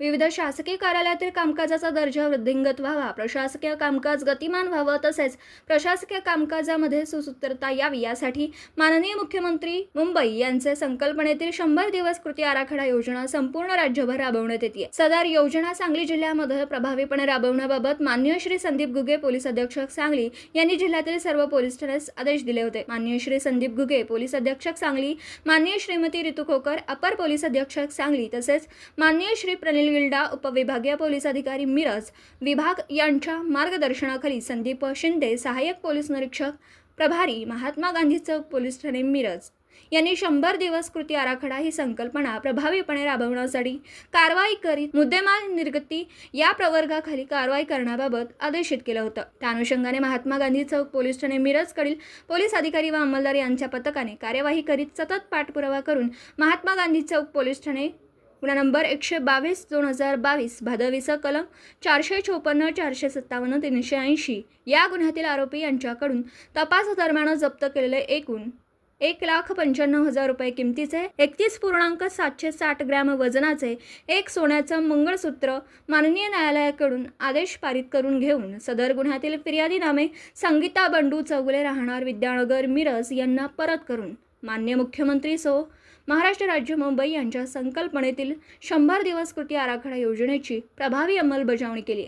विविध शासकीय कार्यालयातील कामकाजाचा दर्जा वृद्धिंगत व्हावा प्रशासकीय कामकाज गतिमान व्हावं तसेच प्रशासकीय कामकाजामध्ये सुसूत्रता यावी यासाठी माननीय मुख्यमंत्री मुंबई यांचे संकल्पनेतील शंभर दिवस कृती आराखडा योजना संपूर्ण राज्यभर राबवण्यात येते सदर योजना सांगली जिल्ह्यामध्ये प्रभावीपणे राबवण्याबाबत मान्य श्री संदीप गुगे पोलीस अधीक्षक सांगली यांनी जिल्ह्यातील सर्व पोलीस ठाण्यास आदेश दिले होते. मान्य श्री संदीप गुगे पोलीस अधीक्षक सांगली माननीय श्रीमती ऋतू खोकर अपर पोलीस अधीक्षक सांगली तसेच मान्य श्री प्रनिल गिल्डा उपविभागीय पोलीस अधिकारी मिरज विभाग यांच्या मार्गदर्शनाखाली संदीप शिंदे सहाय्यक पोलीस निरीक्षक प्रभारी महात्मा गांधी चौक पोलीस ठाणे मिरज. यांनी शंभर दिवस कृती आराखडा ही संकल्पना प्रभावीपणे राबवण्यासाठी कारवाई करीत मुद्देमाल निर्गती या प्रवर्गाखाली कारवाई करण्याबाबत आदेशित केलं होतं. त्या अनुषंगाने महात्मा गांधी चौक पोलीस ठाणे मिरजकडील पोलीस अधिकारी व अंमलदार यांच्या पथकाने कार्यवाही करीत सतत पाठपुरावा करून महात्मा गांधी चौक पोलीस ठाणे गुन्हा नंबर एकशे बावीस दोन हजार बावीस भादवीचं कलम चारशे चोपन्न चारशे सत्तावन्न तीनशे ऐंशी. या गुन्ह्यातील आरोपी यांच्याकडून तपास दरम्यान जप्त केलेले एकूण एक लाख पंच्याण्णव हजार रुपये किमतीचे एकतीस पूर्णांक सातशे साठ ग्रॅम वजनाचे एक सोन्याचं मंगळसूत्र माननीय न्यायालयाकडून आदेश पारित करून घेऊन सदर गुन्ह्यातील फिर्यादी नामे संगीता बंडू चौगुले राहणार विद्यानगर मिरज यांना परत करून मान्य मुख्यमंत्री सो. महाराष्ट्र राज्य मुंबई यांच्या संकल्पनेतील शंभर दिवस कृती आराखडा योजनेची प्रभावी अंमलबजावणी केली.